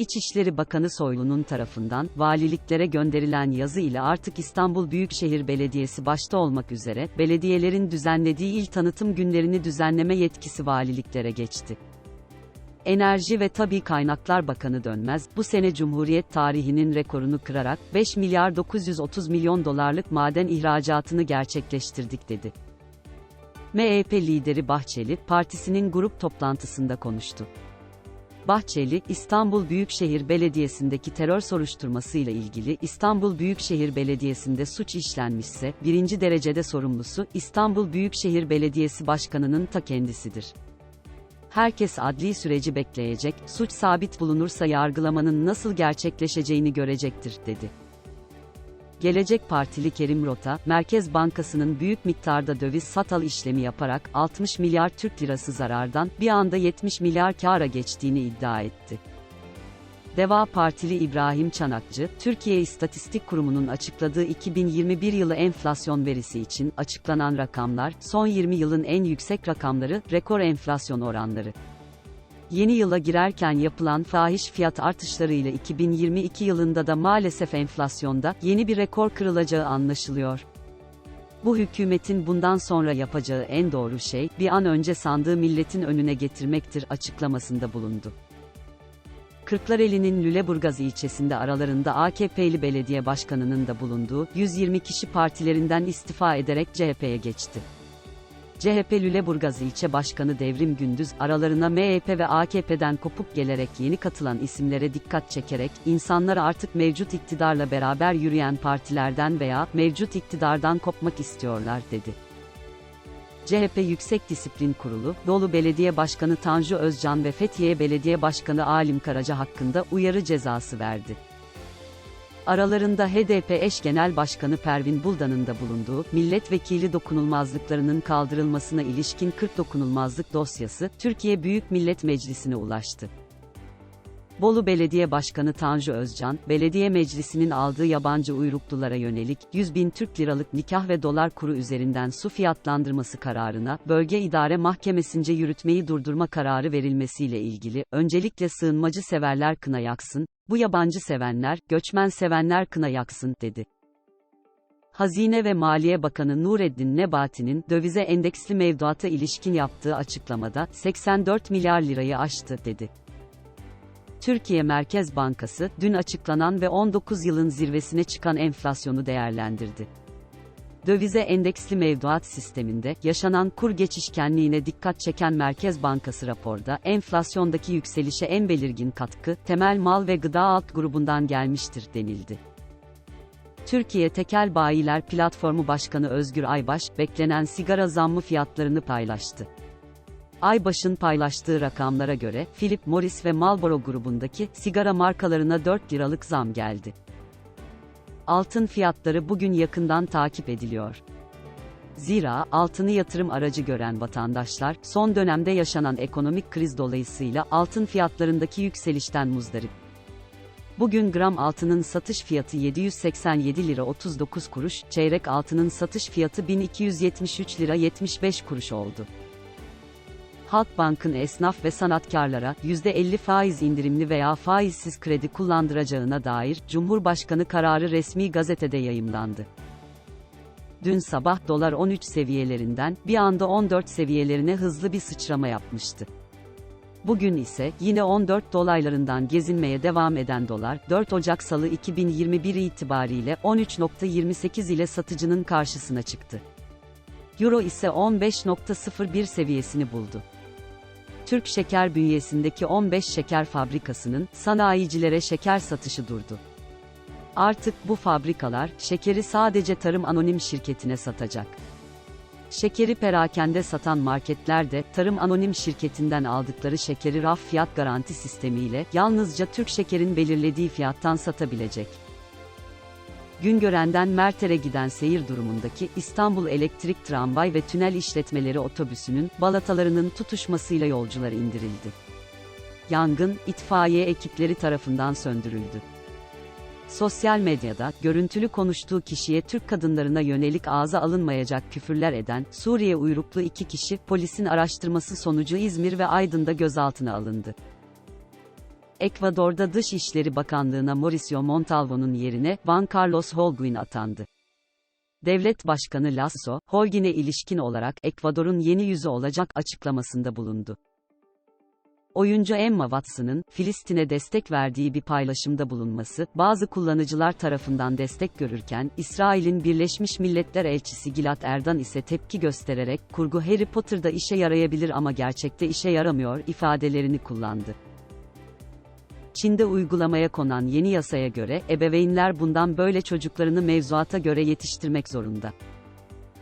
İçişleri Bakanı Soylu'nun tarafından, valiliklere gönderilen yazı ile artık İstanbul Büyükşehir Belediyesi başta olmak üzere, belediyelerin düzenlediği il tanıtım günlerini düzenleme yetkisi valiliklere geçti. Enerji ve Tabi Kaynaklar Bakanı Dönmez, bu sene Cumhuriyet tarihinin rekorunu kırarak, 5 milyar 930 milyon dolarlık maden ihracatını gerçekleştirdik dedi. MHP lideri Bahçeli, partisinin grup toplantısında konuştu. Bahçeli, İstanbul Büyükşehir Belediyesi'ndeki terör soruşturmasıyla ilgili İstanbul Büyükşehir Belediyesi'nde suç işlenmişse, birinci derecede sorumlusu, İstanbul Büyükşehir Belediyesi Başkanı'nın ta kendisidir. Herkes adli süreci bekleyecek, suç sabit bulunursa yargılamanın nasıl gerçekleşeceğini görecektir, dedi. Gelecek Partili Kerim Rota, Merkez Bankası'nın büyük miktarda döviz satal işlemi yaparak 60 milyar Türk lirası zarardan bir anda 70 milyar kâra geçtiğini iddia etti. Deva Partili İbrahim Çanakçı, Türkiye İstatistik Kurumu'nun açıkladığı 2021 yılı enflasyon verisi için açıklanan rakamlar, son 20 yılın en yüksek rakamları, rekor enflasyon oranları. Yeni yıla girerken yapılan fahiş fiyat artışlarıyla 2022 yılında da maalesef enflasyonda yeni bir rekor kırılacağı anlaşılıyor. Bu hükümetin bundan sonra yapacağı en doğru şey, bir an önce sandığı milletin önüne getirmektir açıklamasında bulundu. Kırklareli'nin Lüleburgaz ilçesinde aralarında AKP'li belediye başkanının da bulunduğu 120 kişi partilerinden istifa ederek CHP'ye geçti. CHP Lüleburgaz ilçe başkanı Devrim Gündüz, aralarına MHP ve AKP'den kopup gelerek yeni katılan isimlere dikkat çekerek, insanlar artık mevcut iktidarla beraber yürüyen partilerden veya mevcut iktidardan kopmak istiyorlar, dedi. CHP Yüksek Disiplin Kurulu, Dolu Belediye Başkanı Tanju Özcan ve Fethiye Belediye Başkanı Alim Karaca hakkında uyarı cezası verdi. Aralarında HDP eş genel başkanı Pervin Buldan'ın da bulunduğu, milletvekili dokunulmazlıklarının kaldırılmasına ilişkin 40 dokunulmazlık dosyası, Türkiye Büyük Millet Meclisi'ne ulaştı. Bolu Belediye Başkanı Tanju Özcan, belediye meclisinin aldığı yabancı uyruklulara yönelik 100 bin Türk liralık nikah ve dolar kuru üzerinden su fiyatlandırması kararına, bölge idare mahkemesince yürütmeyi durdurma kararı verilmesiyle ilgili, öncelikle sığınmacı severler kına yaksın, bu yabancı sevenler, göçmen sevenler kına yaksın, dedi. Hazine ve Maliye Bakanı Nureddin Nebati'nin dövize endeksli mevduata ilişkin yaptığı açıklamada 84 milyar lirayı aştı dedi. Türkiye Merkez Bankası dün açıklanan ve 19 yılın zirvesine çıkan enflasyonu değerlendirdi. Dövize endeksli mevduat sisteminde yaşanan kur geçişkenliğine dikkat çeken Merkez Bankası raporda enflasyondaki yükselişe en belirgin katkı temel mal ve gıda alt grubundan gelmiştir denildi. Türkiye Tekel Bayiler Platformu Başkanı Özgür Aybaş, beklenen sigara zammı fiyatlarını paylaştı. Aybaş'ın paylaştığı rakamlara göre, Philip Morris ve Marlboro grubundaki sigara markalarına 4 liralık zam geldi. Altın fiyatları bugün yakından takip ediliyor. Zira altını yatırım aracı gören vatandaşlar son dönemde yaşanan ekonomik kriz dolayısıyla altın fiyatlarındaki yükselişten muzdarip. Bugün gram altının satış fiyatı 787 lira 39 kuruş, çeyrek altının satış fiyatı 1273 lira 75 kuruş oldu. Halkbank'ın esnaf ve sanatkarlara %50 faiz indirimli veya faizsiz kredi kullandıracağına dair Cumhurbaşkanı kararı resmi gazetede yayımlandı. Dün sabah dolar 13 seviyelerinden bir anda 14 seviyelerine hızlı bir sıçrama yapmıştı. Bugün ise yine 14 dolaylarından gezinmeye devam eden dolar 4 Ocak Salı 2021 itibariyle 13.28 ile satıcının karşısına çıktı. Euro ise 15.01 seviyesini buldu. Türk Şeker bünyesindeki 15 şeker fabrikasının sanayicilere şeker satışı durdu. Artık bu fabrikalar şekeri sadece Tarım Anonim şirketine satacak. Şekeri perakende satan marketler de Tarım Anonim şirketinden aldıkları şekeri raf fiyat garanti sistemiyle yalnızca Türk Şeker'in belirlediği fiyattan satabilecek. Güngören'den Merter'e giden seyir durumundaki İstanbul Elektrik Tramvay ve Tünel İşletmeleri otobüsünün balatalarının tutuşmasıyla yolcular indirildi. Yangın itfaiye ekipleri tarafından söndürüldü. Sosyal medyada görüntülü konuştuğu kişiye Türk kadınlarına yönelik ağza alınmayacak küfürler eden Suriye uyruklu iki kişi polisin araştırması sonucu İzmir ve Aydın'da gözaltına alındı. Ekvador'da Dışişleri Bakanlığı'na Mauricio Montalvo'nun yerine Juan Carlos Holguin atandı. Devlet Başkanı Lasso, Holguin'e ilişkin olarak Ekvador'un yeni yüzü olacak açıklamasında bulundu. Oyuncu Emma Watson'ın, Filistin'e destek verdiği bir paylaşımda bulunması, bazı kullanıcılar tarafından destek görürken, İsrail'in Birleşmiş Milletler Elçisi Gilad Erdan ise tepki göstererek, kurgu Harry Potter'da işe yarayabilir ama gerçekte işe yaramıyor ifadelerini kullandı. Çin'de uygulamaya konan yeni yasaya göre, ebeveynler bundan böyle çocuklarını mevzuata göre yetiştirmek zorunda.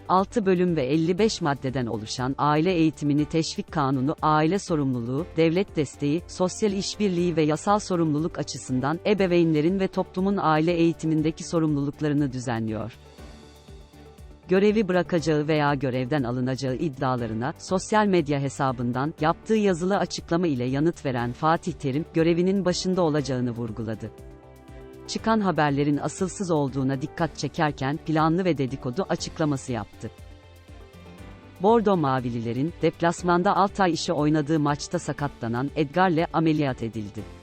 6 bölüm ve 55 maddeden oluşan Aile Eğitimini Teşvik Kanunu, aile sorumluluğu, devlet desteği, sosyal işbirliği ve yasal sorumluluk açısından ebeveynlerin ve toplumun aile eğitimindeki sorumluluklarını düzenliyor. Görevi bırakacağı veya görevden alınacağı iddialarına sosyal medya hesabından yaptığı yazılı açıklama ile yanıt veren Fatih Terim, görevinin başında olacağını vurguladı çıkan haberlerin asılsız olduğuna dikkat çekerken planlı ve dedikodu açıklaması yaptı. Bordo Mavililerin deplasmanda Altay işi oynadığı maçta sakatlanan Edgar'le ameliyat edildi.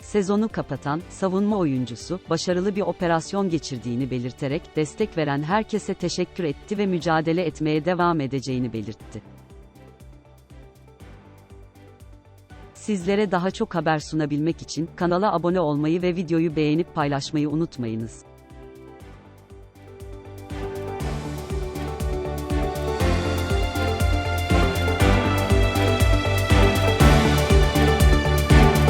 Sezonu kapatan savunma oyuncusu başarılı bir operasyon geçirdiğini belirterek destek veren herkese teşekkür etti ve mücadele etmeye devam edeceğini belirtti. Sizlere daha çok haber sunabilmek için kanala abone olmayı ve videoyu beğenip paylaşmayı unutmayınız.